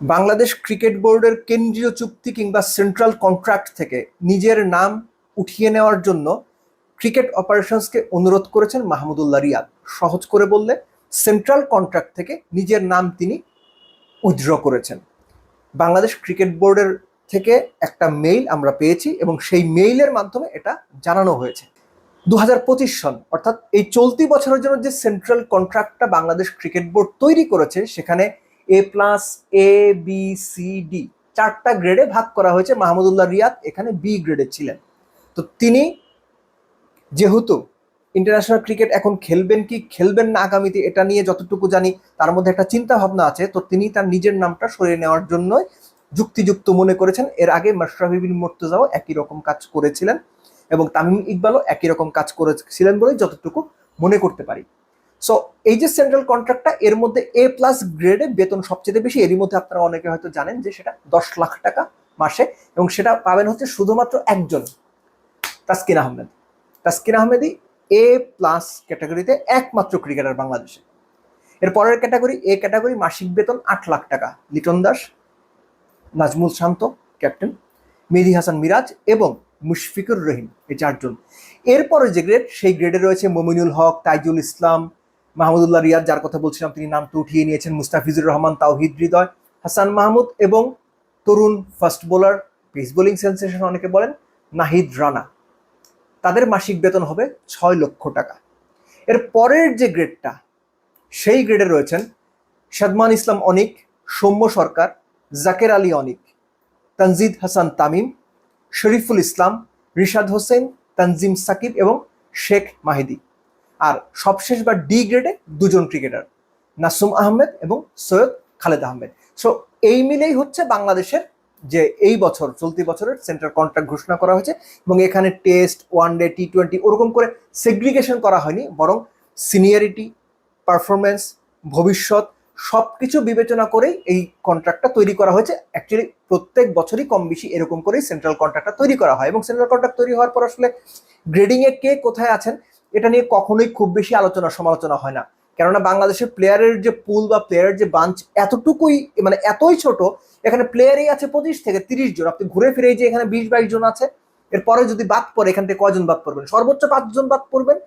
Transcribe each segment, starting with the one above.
Bangladesh cricket বোর্ডের কেন্দ্রীয় চুক্তি কিংবা সেন্ট্রাল কন্ট্রাক্ট থেকে নিজের নাম উঠিয়ে নেওয়ার জন্য ক্রিকেট অপারেশনসকে অনুরোধ করেছেন মাহমুদুল্লাহ রিয়াদ। সহজ করে বললে, সেন্ট্রাল কন্ট্রাক্ট থেকে নিজের নাম তিনি উইথড্র করেছেন। বাংলাদেশ ক্রিকেট বোর্ডের থেকে একটা মেইল আমরা পেয়েছি এবং সেই মেইলের মাধ্যমে এটা জানানো হয়েছে। দু হাজার পঁচিশ সন, অর্থাৎ এই চলতি বছরের জন্য যে সেন্ট্রাল কন্ট্রাক্টটা বাংলাদেশ ক্রিকেট বোর্ড তৈরি করেছে, সেখানে A plus A B C D চারটা গ্রেডে ভাগ করা হয়েছে মাহমুদুল্লাহ রিয়াদ, এখানে বি গ্রেডে ছিলেন। তো তিনি যেহেতু ইন্টারন্যাশনাল ক্রিকেট এখন খেলবেন কি, খেলবেন না আগামীতে এটা নিয়ে যতটুকু জানি, তার মধ্যে একটা চিন্তা ভাবনা আছে, তো তিনি তার নিজের নামটা সরিয়ে নেওয়ার জন্য যুক্তিযুক্ত মনে করেছেন। এর আগে মাশরাফি বিন মুর্তজাও একই রকম কাজ করেছিলেন এবং তামিম ইকবালও একই রকম কাজ করেছিলেন বলেই যতটুকু মনে করতে পারি। সো এই যে সেন্ট্রাল কন্ট্রাক্টটা এর মধ্যে এ প্লাস গ্রেডে বেতন সবচেয়ে বেশি। এরই মধ্যে আপনারা অনেকে হয়তো জানেন যে সেটা দশ লাখ টাকা মাসে এবং সেটা পাবেন হচ্ছে শুধুমাত্র একজন, তাসকিন আহমেদ। তাসকিন আহমেদই এ প্লাস ক্যাটাগরিতে একমাত্র ক্রিকেটার বাংলাদেশে। এর পরের ক্যাটাগরি এ ক্যাটাগরি মাসিক বেতন আট লাখ টাকা। লিটন দাস, নাজমুল শান্ত ক্যাপ্টেন মেহেদি হাসান মিরাজ এবং মুশফিকুর রহিম, এই চারজন। এরপরে যে গ্রেড সেই গ্রেডে রয়েছে মমিনুল হক, তাইজুল ইসলাম মাহমুদুল্লাহ রিয়াদ, যার কথা বলছিলাম, তিনি নামটা উঠিয়ে নিয়েছেন মুস্তাফিজুর রহমান, তাওহিদ হৃদয়, হাসান মাহমুদ এবং তরুণ fast bowler, pace bowling sensation অনেকে বলেন, নাহিদ রানা। তাদের মাসিক বেতন হবে ছয় লক্ষ টাকা। এর পরের যে গ্রেডটা, সেই গ্রেডে রয়েছেন সাদমান ইসলাম অনিক, সৌম্য সরকার, জাকের আলী অনিক, তানজিদ হাসান তামিম, শরীফুল ইসলাম, রিশাদ হোসেন, তানজিম সাকিব এবং শেখ মাহিদি। আর সবশেষ বা ডি গ্রেডে দুজন ক্রিকেটার নাসুম আহমেদ এবং সৈয়দ খালেদ আহমেদ। সো এই মিলেই হচ্ছে বাংলাদেশের যে এই বছর, চলতি বছরের সেন্ট্রাল কন্ট্রাক্ট ঘোষণা করা হয়েছে এবং এখানে test one day T twenty ওরকম করে সেগ্রিগেশন করা হয়নি, বরং সিনিয়রিটি পারফরমেন্স ভবিষ্যৎ সব কিছু বিবেচনা করেই এই কন্ট্রাক্টটা তৈরি করা হয়েছে। অ্যাকচুয়ালি প্রত্যেক বছরই কম বেশি এরকম করেই সেন্ট্রাল কন্ট্রাক্টটা তৈরি করা হয় এবং সেন্ট্রাল কন্ট্রাক্ট তৈরি হওয়ার পর আসলে গ্রেডিংয়ে কে কোথায় আছেন? এটা নিয়ে কখনোই খুব বেশি আলোচনা সমালোচনা হয় না। কেননা বাংলাদেশের প্লেয়ারের যে পুল বা প্লেয়ারের যে বাঞ্চ এতটুকুই মানে এতই ছোট, এখানে প্লেয়ারই আছে পঁচিশ থেকে তিরিশ জন। আপনি ঘুরে ফিরে যে এখানে বিশ বাইশ জন আছে, এরপরে যদি বাদ পড়ে, এখান থেকে কয়জন বাদ পড়বেন? সর্বোচ্চ পাঁচজন বাদ পড়বেন।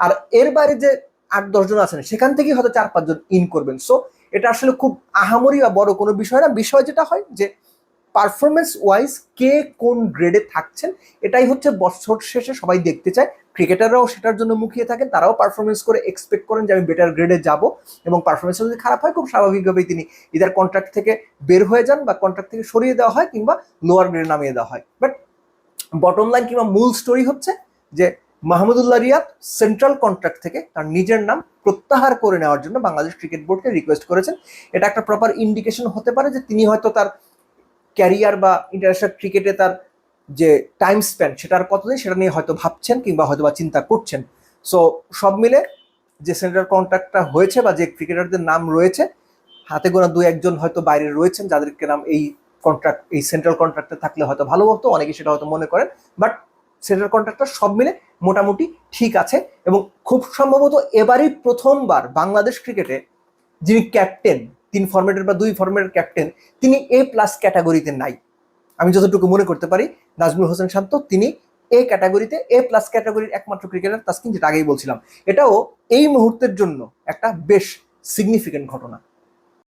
আর এর বাইরে যে আট দশজন আছেন, সেখান থেকেই হয়তো চার পাঁচজন ইন করবেন। সো এটা আসলে খুব আহামরি বা বড় কোনো বিষয় না। বিষয় যেটা হয় যে পারফরমেন্স ওয়াইজ কে কোন গ্রেডে থাকছেন, এটাই হচ্ছে বছর শেষে সবাই দেখতে চায়। ক্রিকেটাররাও সেটার জন্য মুখিয়ে থাকেন, তারাও পারফরমেন্স করে এক্সপেক্ট করেন যে আমি বেটার গ্রেডে যাব এবং পারফরমেন্স যদি খারাপ হয়, খুব স্বাভাবিকভাবেই তিনি ইদার কন্ট্রাক্ট থেকে বের হয়ে যান বা কন্ট্রাক্ট থেকে সরিয়ে দেওয়া হয় কিংবা লোয়ার গ্রেডে নামিয়ে দেওয়া হয়। বাট বটম লাইন কিংবা মূল স্টোরি হচ্ছে যে মাহমুদুল্লাহ রিয়াদ সেন্ট্রাল কন্ট্রাক্ট থেকে তার নিজের নাম প্রত্যাহার করে নেওয়ার জন্য বাংলাদেশ ক্রিকেট বোর্ডকে রিকোয়েস্ট করেছেন। এটা একটা প্রপার ইন্ডিকেশন হতে পারে যে তিনি হয়তো তার ক্যারিয়ার বা ইন্টারন্যাশনাল ক্রিকেটে তার যে টাইম স্পেন্ড সেটার কতদিন সেটা নিয়ে হয়তো ভাবছেন কিংবা হয়তো বা চিন্তা করছেন। সো সব মিলে যে সেন্ট্রাল কন্ট্রাক্টটা হয়েছে বা যে ক্রিকেটারদের নাম রয়েছে, হাতে গোনা দু একজন হয়তো বাইরে রয়েছেন যাদেরকে নাম এই কন্ট্রাক্ট এই সেন্ট্রাল কন্ট্রাক্টে থাকলে হয়তো ভালো হতো অনেকে সেটা হয়তো মনে করেন। বাট সেন্ট্রাল কন্ট্রাক্টটা সব মিলে মোটামুটি ঠিক আছে এবং খুব সম্ভবত এবারই প্রথমবার বাংলাদেশ ক্রিকেটে যিনি ক্যাপ্টেন তিন ফর্মেটের বা দুই ফর্মেটের ক্যাপ্টেন তিনি এ প্লাস ক্যাটাগরিতে নাই। আমি যতটুকু মনে করতে পারি, নাজমুল হোসেন শান্ত, তিনি এ ক্যাটাগরিতে এ প্লাস ক্যাটাগরির একমাত্র ক্রিকেটার তাস্কিন, যেটা আগেই বলছিলাম। এটাও এই মুহূর্তের জন্য একটা বেশ সিগনিফিকেন্ট ঘটনা।